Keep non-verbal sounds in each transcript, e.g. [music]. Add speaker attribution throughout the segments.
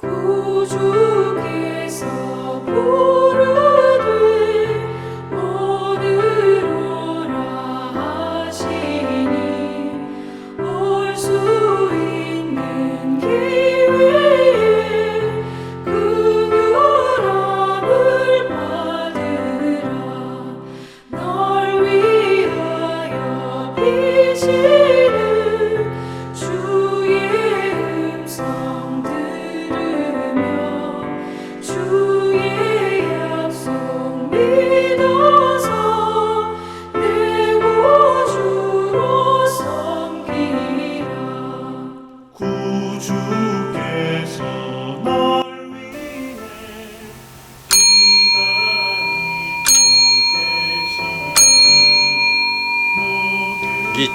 Speaker 1: 구주께서 부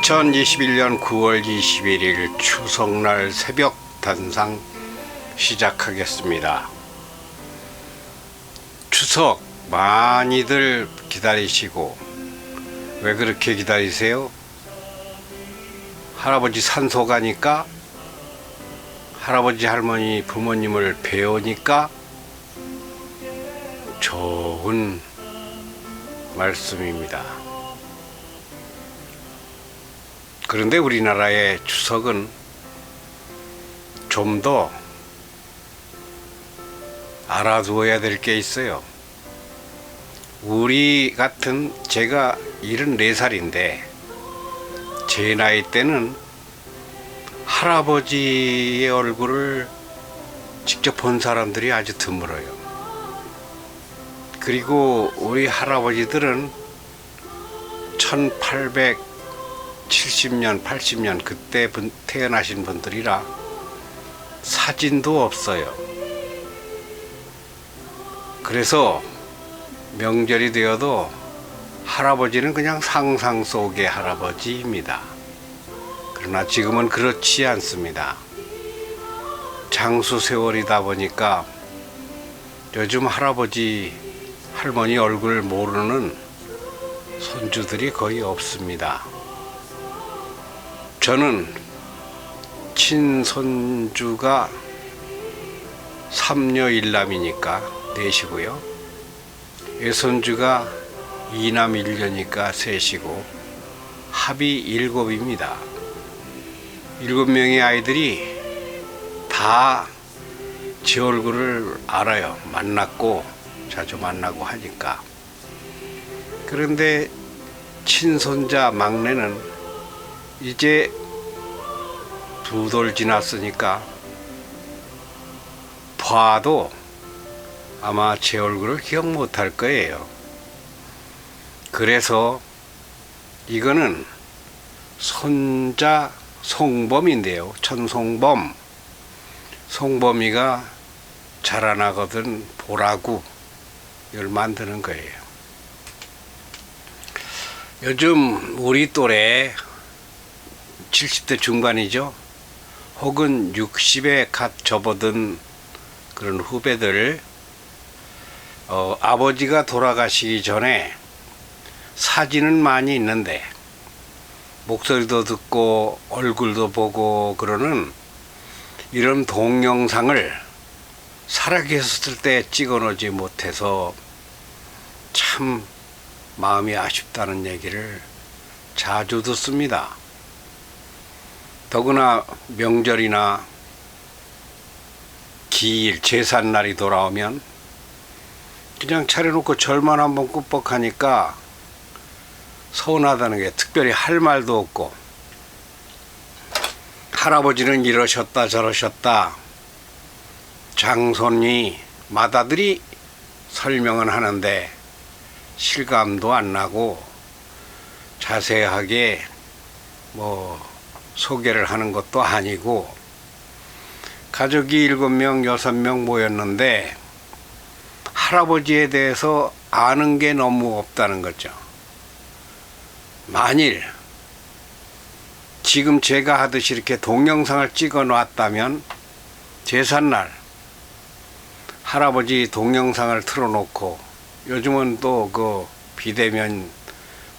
Speaker 2: 2021년 9월 21일 추석날 새벽 단상 시작하겠습니다. 추석 많이들 기다리시고 왜 그렇게 기다리세요? 할아버지 산소 가니까 할아버지 할머니 부모님을 배우니까 좋은 말씀입니다. 그런데 우리나라의 추석은 좀 더 알아두어야 될 게 있어요. 우리 같은 제가 74살인데 제 나이 때는 할아버지의 얼굴을 직접 본 사람들이 아주 드물어요. 그리고 우리 할아버지들은 1870년, 80년 그때 분- 태어나신 분들이라 사진도 없어요. 그래서 명절이 되어도 할아버지는 그냥 상상 속의 할아버지입니다. 그러나 지금은 그렇지 않습니다. 장수 세월이다 보니까 요즘 할아버지, 할머니 얼굴 모르는 손주들이 거의 없습니다. 저는 친손주가 삼녀 일남이니까 넷이고요. 외손주가 이남 일녀니까 셋이고 합이 일곱입니다. 일곱 명의 아이들이 다 제 얼굴을 알아요. 만났고 자주 만나고 하니까. 그런데 친손자 막내는 이제 두 돌 지났으니까 봐도 아마 제 얼굴을 기억 못할 거예요. 그래서 이거는 손자 송범인데요. 천송범. 송범이가 자라나거든 보라고 이걸 만드는 거예요. 요즘 우리 또래 70대 중반이죠. 혹은 60에 갓 접어든 그런 후배들 어, 아버지가 돌아가시기 전에 사진은 많이 있는데 목소리도 듣고 얼굴도 보고 그러는 이런 동영상을 살아계셨을 때 찍어 놓지 못해서 참 마음이 아쉽다는 얘기를 자주 듣습니다. 더구나 명절이나 기일, 제삿날이 돌아오면 그냥 차려놓고 절만 한번 꾸벅하니까 서운하다는 게 특별히 할 말도 없고 할아버지는 이러셨다 저러셨다 장손이 맏아들이 설명은 하는데 실감도 안 나고 자세하게 뭐 소개를 하는 것도 아니고 가족이 일곱 명 여섯 명 모였는데 할아버지에 대해서 아는 게 너무 없다는 거죠. 만일 지금 제가 하듯이 이렇게 동영상을 찍어 놨다면 제삿날 할아버지 동영상을 틀어놓고 요즘은 또 그 비대면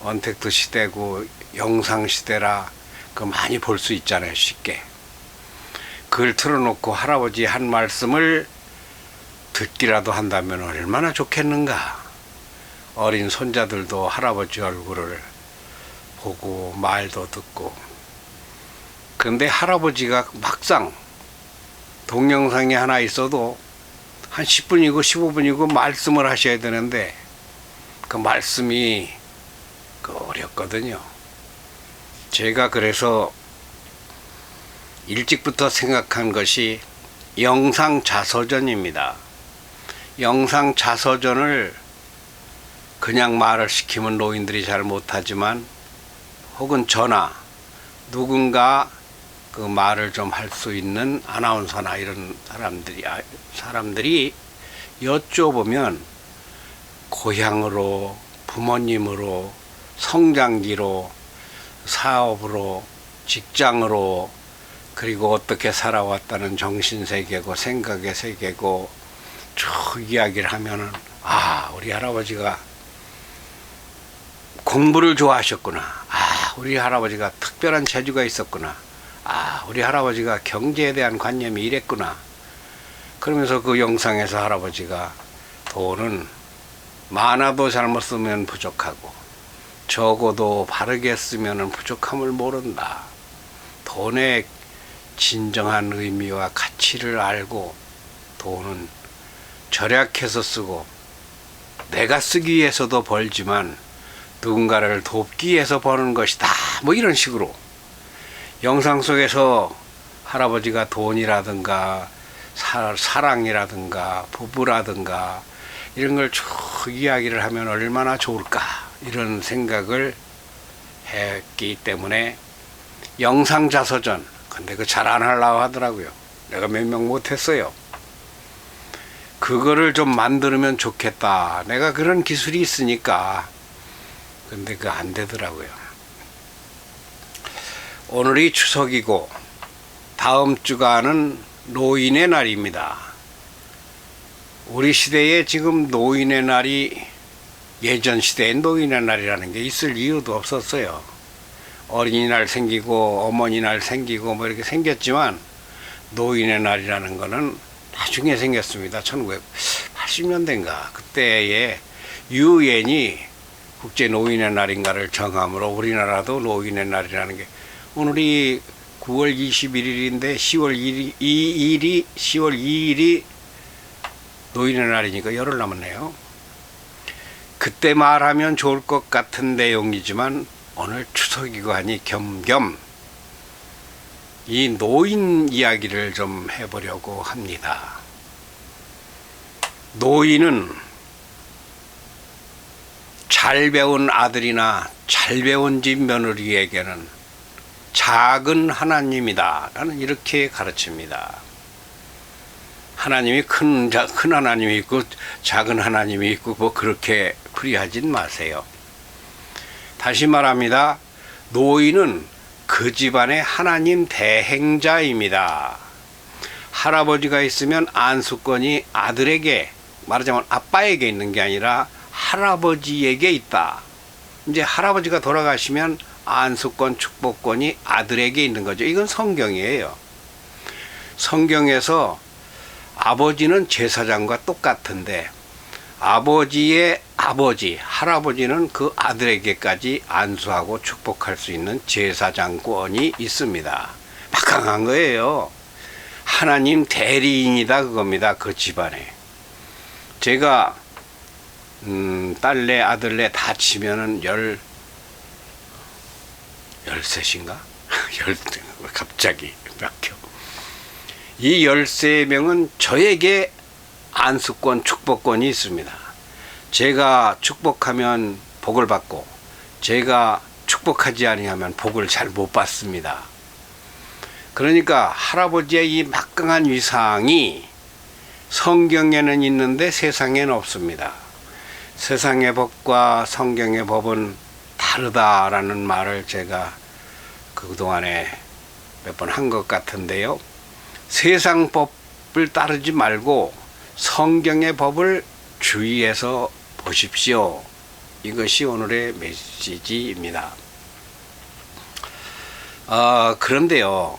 Speaker 2: 언택트 시대고 영상 시대라 그 많이 볼 수 있잖아요 쉽게 그걸 틀어놓고 할아버지 한 말씀을 듣기라도 한다면 얼마나 좋겠는가. 어린 손자들도 할아버지 얼굴을 보고 말도 듣고. 그런데 할아버지가 막상 동영상이 하나 있어도 한 10분이고 15분이고 말씀을 하셔야 되는데 그 말씀이 그 어렵거든요. 제가 그래서 일찍부터 생각한 것이 영상 자서전입니다. 영상 자서전을 그냥 말을 시키면 노인들이 잘 못하지만 혹은 전화 누군가 그 말을 좀 할 수 있는 아나운서나 이런 사람들이 아, 사람들이 여쭤보면 고향으로 부모님으로 성장기로 사업으로 직장으로 그리고 어떻게 살아왔다는 정신 세계고 생각의 세계고 쭉 이야기를 하면은 아 우리 할아버지가 공부를 좋아하셨구나. 아 우리 할아버지가 특별한 재주가 있었구나. 아 우리 할아버지가 경제에 대한 관념이 이랬구나. 그러면서 그 영상에서 할아버지가 돈은 많아도 잘못 쓰면 부족하고 적어도 바르게 쓰면 부족함을 모른다. 돈의 진정한 의미와 가치를 알고 돈은 절약해서 쓰고 내가 쓰기 위해서도 벌지만 누군가를 돕기 위해서 버는 것이다. 뭐 이런 식으로 영상 속에서 할아버지가 돈이라든가 사, 사랑이라든가 부부라든가 이런 걸 쭉 이야기를 하면 얼마나 좋을까 이런 생각을 했기 때문에 영상 자서전 근데 그 잘 안 하려고 하더라고요. 내가 몇 명 못했어요. 그거를 좀 만들면 좋겠다. 내가 그런 기술이 있으니까. 근데 그 안 되더라고요. 오늘이 추석이고 다음 주가는 노인의 날입니다. 우리 시대에 지금 노인의 날이 예전 시대에 노인의 날이라는 게 있을 이유도 없었어요. 어린이날 생기고 어머니날 생기고 뭐 이렇게 생겼지만 노인의 날이라는 거는 나중에 생겼습니다. 1980년대인가 그때에 유엔이 국제 노인의 날인가를 정함으로 우리나라도 노인의 날이라는 게 오늘이 9월 21일인데 10월 2일이, 2일이 10월 2일이 노인의 날이니까 열흘 남았네요. 그때 말하면 좋을 것 같은 내용이지만 오늘 추석이고 하니 겸겸 이 노인 이야기를 좀 해보려고 합니다. 노인은 잘 배운 아들이나 잘 배운 집 며느리에게는 작은 하나님이다. 라는 이렇게 가르칩니다. 하나님이 큰, 자- 큰 하나님이 있고 작은 하나님이 있고 뭐 그렇게 풀이하진 마세요. 다시 말합니다. 노인은 그 집안의 하나님 대행자입니다. 할아버지가 있으면 안수권이 아들에게 말하자면 아빠에게 있는 게 아니라 할아버지에게 있다. 이제 할아버지가 돌아가시면 안수권 축복권이 아들에게 있는 거죠. 이건 성경이에요. 성경에서 아버지는 제사장과 똑같은데 아버지의 아버지, 할아버지는 그 아들에게까지 안수하고 축복할 수 있는 제사장권이 있습니다. 막강한 거예요. 하나님 대리인이다 그겁니다. 그 집안에. 제가 음, 딸내 아들내 다 치면은 열 열셋인가? [laughs] 열 갑자기 막혀. 이 열세 명은 저에게 안수권, 축복권이 있습니다. 제가 축복하면 복을 받고 제가 축복하지 아니하면 복을 잘 못 받습니다. 그러니까 할아버지의 이 막강한 위상이 성경에는 있는데 세상에는 없습니다. 세상의 법과 성경의 법은 다르다라는 말을 제가 그동안에 몇 번 한 것 같은데요. 세상 법을 따르지 말고 성경의 법을 주의해서 보십시오. 이것이 오늘의 메시지입니다. 아, 그런데요.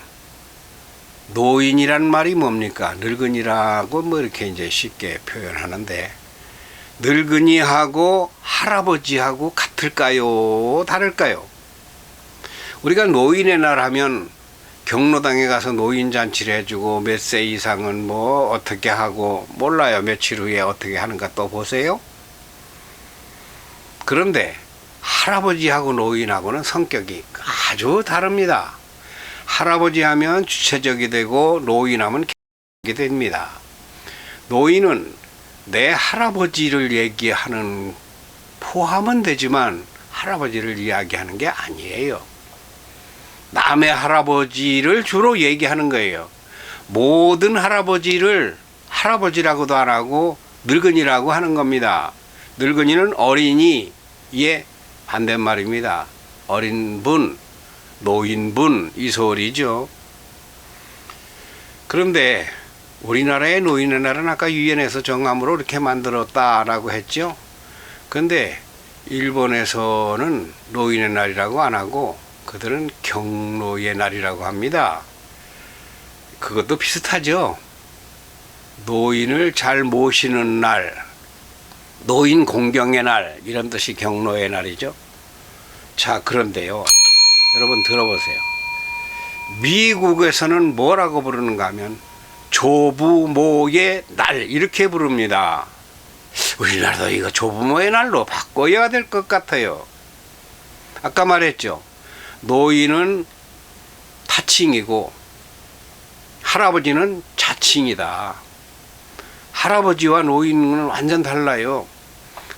Speaker 2: 노인이란 말이 뭡니까? 늙은이라고 뭐 이렇게 이제 쉽게 표현하는데 늙은이하고 할아버지하고 같을까요? 다를까요? 우리가 노인의 날 하면 경로당에 가서 노인 잔치를 해주고 몇 세 이상은 뭐 어떻게 하고 몰라요. 며칠 후에 어떻게 하는가 또 보세요. 그런데 할아버지하고 노인하고는 성격이 아주 다릅니다. 할아버지 하면 주체적이 되고 노인하면 객이 됩니다. 노인은 내 할아버지를 얘기하는 포함은 되지만 할아버지를 이야기하는 게 아니에요. 남의 할아버지를 주로 얘기하는 거예요. 모든 할아버지를 할아버지라고도 안 하고 늙은이라고 하는 겁니다. 늙은이는 어린이의 반대말입니다. 어린 분, 노인분 이 소리죠. 그런데 우리나라의 노인의 날은 아까 유엔에서 정함으로 이렇게 만들었다라고 했죠. 근데 일본에서는 노인의 날이라고 안 하고 그들은 경로의 날이라고 합니다. 그것도 비슷하죠. 노인을 잘 모시는 날, 노인 공경의 날 이런 뜻이 경로의 날이죠. 자, 그런데요. 여러분 들어보세요. 미국에서는 뭐라고 부르는가 하면 조부모의 날 이렇게 부릅니다. 우리나라도 이거 조부모의 날로 바꿔야 될 것 같아요. 아까 말했죠. 노인은 타칭이고 할아버지는 자칭이다. 할아버지와 노인은 완전 달라요.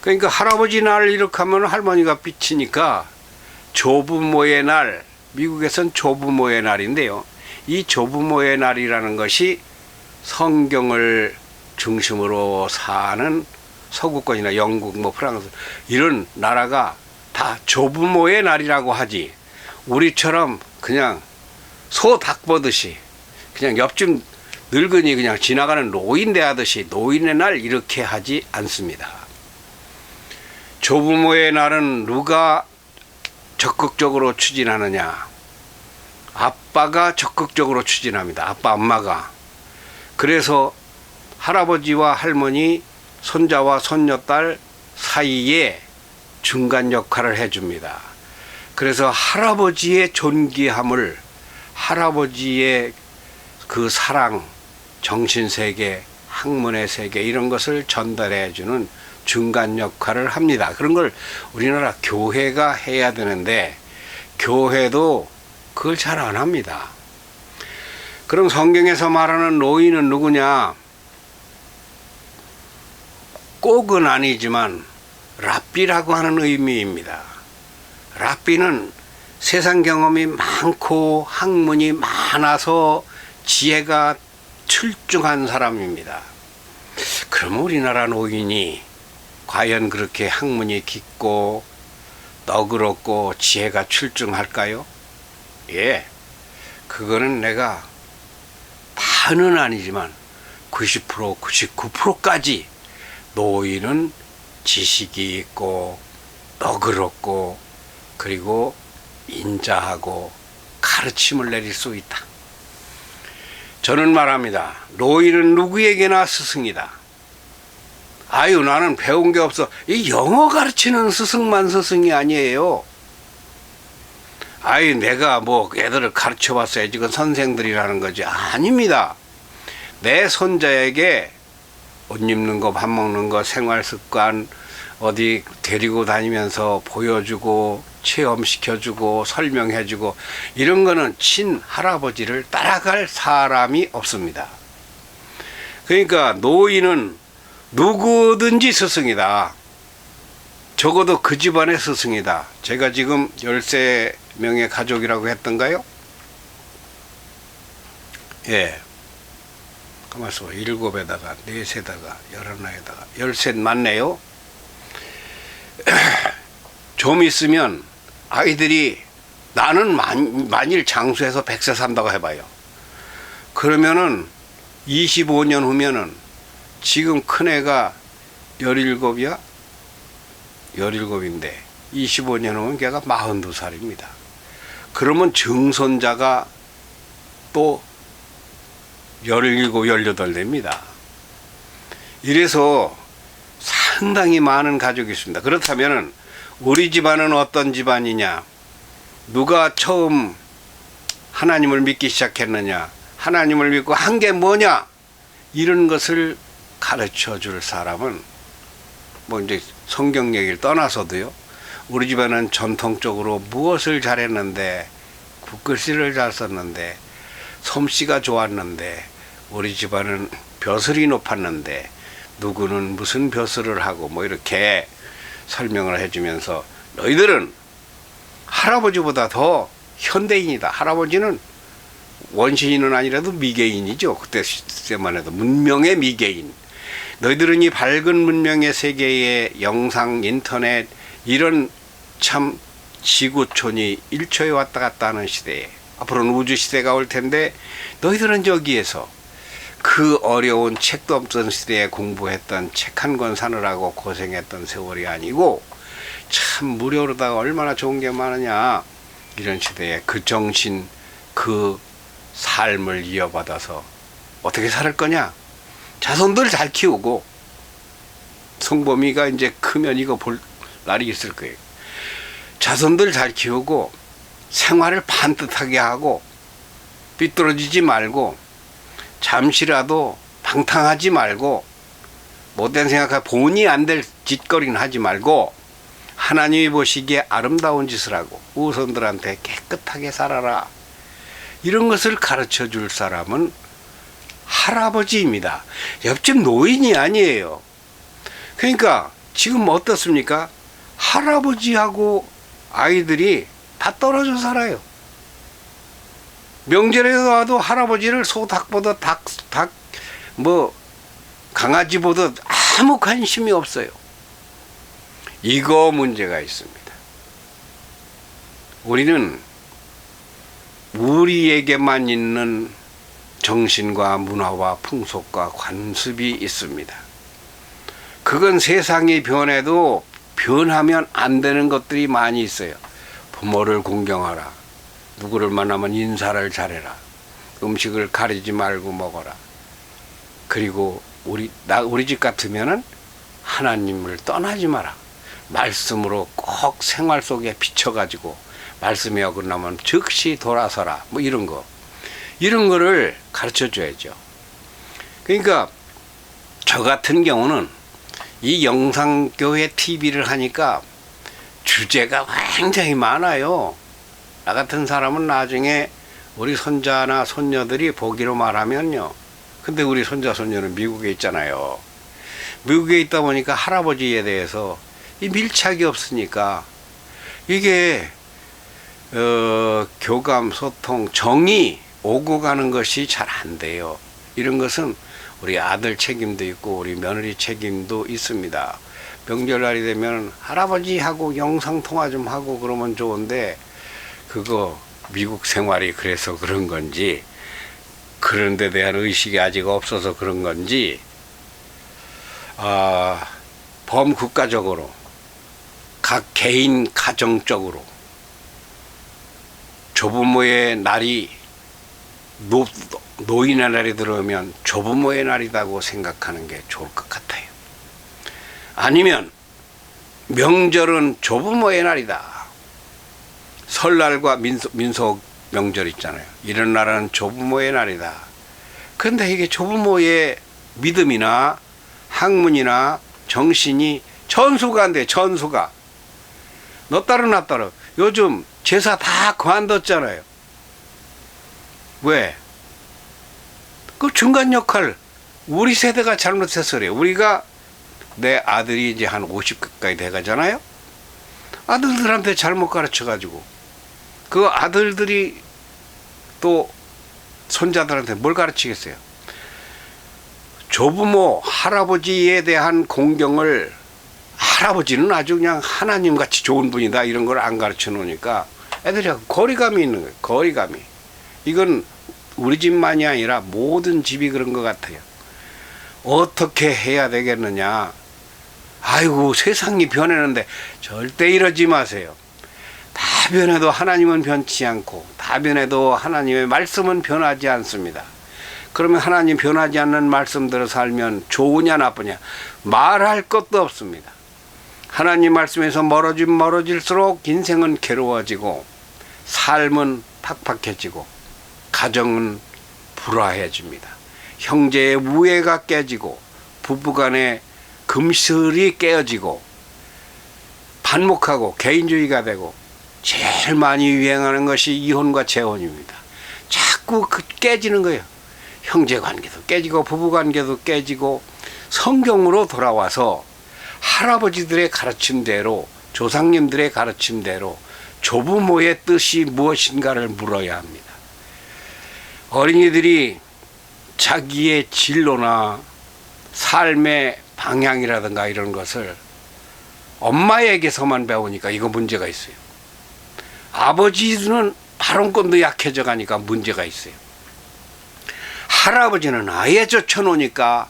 Speaker 2: 그러니까 할아버지 날 이렇게 하면 할머니가 삐치니까 조부모의 날, 미국에선 조부모의 날인데요. 이 조부모의 날이라는 것이 성경을 중심으로 사는 서구권이나 영국, 뭐 프랑스 이런 나라가 다 조부모의 날이라고 하지. 우리처럼 그냥 소 닭 보듯이 그냥 옆집 늙은이 그냥 지나가는 노인 대하듯이 노인의 날 이렇게 하지 않습니다. 조부모의 날은 누가 적극적으로 추진하느냐? 아빠가 적극적으로 추진합니다. 아빠, 엄마가. 그래서 할아버지와 할머니, 손자와 손녀딸 사이에 중간 역할을 해줍니다. 그래서 할아버지의 존귀함을 할아버지의 그 사랑, 정신 세계, 학문의 세계 이런 것을 전달해 주는 중간 역할을 합니다. 그런 걸 우리나라 교회가 해야 되는데 교회도 그걸 잘 안 합니다. 그럼 성경에서 말하는 노인은 누구냐? 꼭은 아니지만 랍비라고 하는 의미입니다. 랍비는 세상 경험이 많고 학문이 많아서 지혜가 출중한 사람입니다. 그럼 우리나라 노인이 과연 그렇게 학문이 깊고 너그럽고 지혜가 출중할까요? 예. 그거는 내가 다는 아니지만 90% 99%까지 노인은 지식이 있고 너그럽고 그리고 인자하고 가르침을 내릴 수 있다. 저는 말합니다. 노인은 누구에게나 스승이다. 아유, 나는 배운 게 없어. 이 영어 가르치는 스승만 스승이 아니에요. 아유, 내가 뭐 애들을 가르쳐 봤어야지. 그건 선생들이라는 거지. 아닙니다. 내 손자에게 옷 입는 거, 밥 먹는 거, 생활 습관, 어디 데리고 다니면서 보여주고, 체험시켜주고, 설명해주고, 이런 거는 친 할아버지를 따라갈 사람이 없습니다. 그러니까 노인은 누구든지 스승이다. 적어도 그 집안의 스승이다. 제가 지금 13명의 가족이라고 했던가요? 예. 가만있어 봐. 일곱에다가, 넷에다가, 열하나에다가, 열셋 맞네요? [clears throat] 좀 있으면 아이들이 나는 만, 만일 장수해서 100세 산다고 해봐요. 그러면은 25년 후면은 지금 큰애가 17이야? 17인데 25년 후면 걔가 42살입니다. 그러면 증손자가 또 17, 18 됩니다. 이래서 상당히 많은 가족이 있습니다. 그렇다면 우리 집안은 어떤 집안이냐? 누가 처음 하나님을 믿기 시작했느냐? 하나님을 믿고 한 게 뭐냐? 이런 것을 가르쳐 줄 사람은 뭐 이제 성경 얘기를 떠나서도요. 우리 집안은 전통적으로 무엇을 잘했는데 국글씨를 잘 썼는데 솜씨가 좋았는데 우리 집안은 벼슬이 높았는데 누구는 무슨 벼슬을 하고 뭐 이렇게 설명을 해주면서 너희들은 할아버지보다 더 현대인이다. 할아버지는 원시인은 아니라도 미개인이죠. 그때 시대만 해도 문명의 미개인. 너희들은 이 밝은 문명의 세계에 영상, 인터넷 이런 참 지구촌이 일초에 왔다 갔다 하는 시대에 앞으로는 우주 시대가 올 텐데 너희들은 여기에서 그 어려운 책도 없던 시대에 공부했던 책 한 권 사느라고 고생했던 세월이 아니고 참 무료로다가 얼마나 좋은 게 많으냐. 이런 시대에 그 정신 그 삶을 이어받아서 어떻게 살 거냐. 자손들 잘 키우고 성범이가 이제 크면 이거 볼 날이 있을 거예요. 자손들 잘 키우고 생활을 반듯하게 하고 삐뚤어지지 말고 잠시라도 방탕하지 말고 못된 생각하고 본이 안 될 짓거리는 하지 말고 하나님이 보시기에 아름다운 짓을 하고 우선들한테 깨끗하게 살아라. 이런 것을 가르쳐 줄 사람은 할아버지입니다. 옆집 노인이 아니에요. 그러니까 지금 어떻습니까? 할아버지하고 아이들이 다 떨어져 살아요. 명절에 와도 할아버지를 소 닭보다 닭, 닭, 뭐, 강아지 보다 아무 관심이 없어요. 이거 문제가 있습니다. 우리는 우리에게만 있는 정신과 문화와 풍속과 관습이 있습니다. 그건 세상이 변해도 변하면 안 되는 것들이 많이 있어요. 부모를 공경하라. 누구를 만나면 인사를 잘해라. 음식을 가리지 말고 먹어라. 그리고 우리 나 우리 집 같으면은 하나님을 떠나지 마라. 말씀으로 꼭 생활 속에 비춰가지고 말씀이 어긋나면 즉시 돌아서라. 뭐 이런 거 이런 거를 가르쳐 줘야죠. 그러니까 저 같은 경우는 이 영상교회 TV를 하니까 주제가 굉장히 많아요. 나 같은 사람은 나중에 우리 손자나 손녀들이 보기로 말하면요. 근데 우리 손자, 손녀는 미국에 있잖아요. 미국에 있다 보니까 할아버지에 대해서 이 밀착이 없으니까 이게, 어, 교감, 소통, 정이 오고 가는 것이 잘 안 돼요. 이런 것은 우리 아들 책임도 있고 우리 며느리 책임도 있습니다. 명절날이 되면 할아버지하고 영상 통화 좀 하고 그러면 좋은데 그거 미국 생활이 그래서 그런 건지 그런 데 대한 의식이 아직 없어서 그런 건지 아, 범국가적으로 각 개인 가정적으로 조부모의 날이 노, 노인의 날이 들어오면 조부모의 날이라고 생각하는 게 좋을 것 같아요. 아니면 명절은 조부모의 날이다. 설날과 민속, 민속 명절 있잖아요. 이런 날은 조부모의 날이다. 근데 이게 조부모의 믿음이나 학문이나 정신이 전수가 안 돼, 전수가. 너 따로 나 따로. 요즘 제사 다 그만뒀잖아요. 왜? 그 중간 역할, 우리 세대가 잘못해서 그래요. 우리가 내 아들이 이제 한 50 가까이 돼 가잖아요. 아들들한테 잘못 가르쳐 가지고 그 아들들이 또 손자들한테 뭘 가르치겠어요? 조부모, 할아버지에 대한 공경을 할아버지는 아주 그냥 하나님 같이 좋은 분이다 이런 걸 안 가르쳐 놓으니까 애들이 거리감이 있는 거예요. 거리감이. 이건 우리 집만이 아니라 모든 집이 그런 것 같아요. 어떻게 해야 되겠느냐? 아이고 세상이 변했는데 절대 이러지 마세요. 다 변해도 하나님은 변치 않고 다 변해도 하나님의 말씀은 변하지 않습니다. 그러면 하나님 변하지 않는 말씀대로 살면 좋으냐 나쁘냐 말할 것도 없습니다. 하나님 말씀에서 멀어지면 멀어질수록 인생은 괴로워지고 삶은 팍팍해지고 가정은 불화해집니다. 형제의 우애가 깨지고 부부간의 금슬이 깨어지고 반목하고 개인주의가 되고 제일 많이 유행하는 것이 이혼과 재혼입니다. 자꾸 그 깨지는 거예요. 형제 관계도 깨지고 부부 관계도 깨지고 성경으로 돌아와서 할아버지들의 가르침대로 조상님들의 가르침대로 조부모의 뜻이 무엇인가를 물어야 합니다. 어린이들이 자기의 진로나 삶의 방향이라든가 이런 것을 엄마에게서만 배우니까 이거 문제가 있어요. 아버지는 발언권도 약해져 가니까 문제가 있어요. 할아버지는 아예 젖혀놓으니까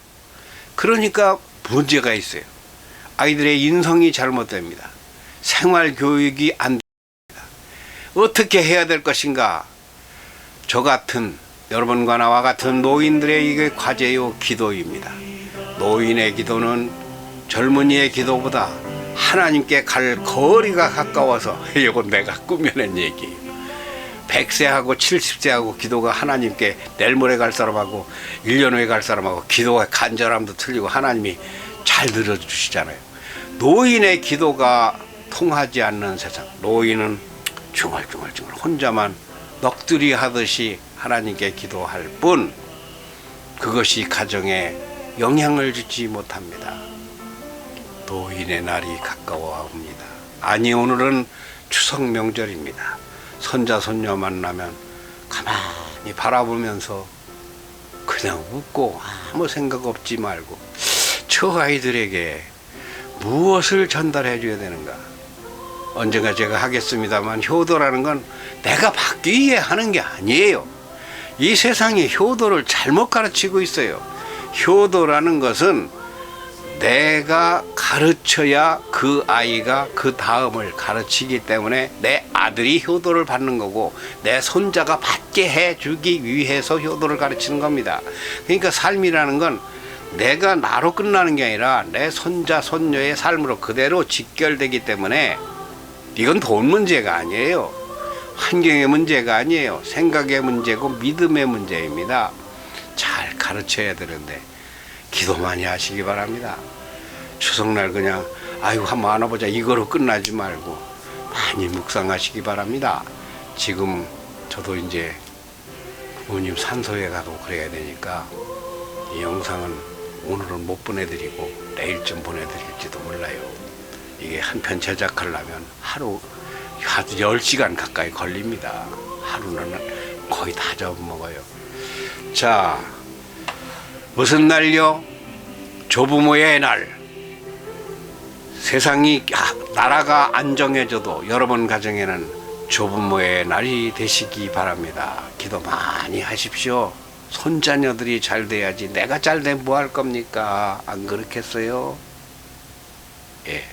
Speaker 2: 그러니까 문제가 있어요. 아이들의 인성이 잘못됩니다. 생활 교육이 안 됩니다. 어떻게 해야 될 것인가? 저 같은 여러분과 나와 같은 노인들의 이게 과제요 기도입니다. 노인의 기도는 젊은이의 기도보다 하나님께 갈 거리가 가까워서 [laughs] 이건 내가 꾸며낸 얘기예요. 100세하고 70세하고 기도가 하나님께 내일 모레 갈 사람하고 1년 후에 갈 사람하고 기도가 간절함도 틀리고 하나님이 잘 들어주시잖아요. 노인의 기도가 통하지 않는 세상. 노인은 중얼중얼중얼 혼자만 넋두리 하듯이 하나님께 기도할 뿐 그것이 가정에 영향을 주지 못합니다. 노인의 날이 가까워 옵니다. 아니 오늘은 추석 명절입니다. 손자 손녀 만나면 가만히 바라보면서 그냥 웃고 아무 생각 없지 말고 저 아이들에게 무엇을 전달해 줘야 되는가? 언젠가 제가 하겠습니다만 효도라는 건 내가 받기 위해 하는 게 아니에요. 이 세상이 효도를 잘못 가르치고 있어요. 효도라는 것은 내가 가르쳐야 그 아이가 그 다음을 가르치기 때문에 내 아들이 효도를 받는 거고 내 손자가 받게 해주기 위해서 효도를 가르치는 겁니다. 그러니까 삶이라는 건 내가 나로 끝나는 게 아니라 내 손자 손녀의 삶으로 그대로 직결되기 때문에 이건 돈 문제가 아니에요. 환경의 문제가 아니에요. 생각의 문제고 믿음의 문제입니다. 잘 가르쳐야 되는데 기도 많이 하시기 바랍니다. 추석날 그냥 아이고 한번 안아보자 이거로 끝나지 말고 많이 묵상하시기 바랍니다. 지금 저도 이제 부모님 산소에 가고 그래야 되니까 이 영상은 오늘은 못 보내드리고 내일쯤 보내드릴지도 몰라요. 이게 한 편 제작하려면 하루 한 10시간 가까이 걸립니다. 하루는 거의 다 잡아먹어요. 자, 무슨 날요? 조부모의 날. 세상이 아, 나라가 안정해져도 여러분 가정에는 조부모의 날이 되시기 바랍니다. 기도 많이 하십시오. 손자녀들이 잘 돼야지 내가 잘 되면 뭐할 겁니까? 안 그렇겠어요? 예.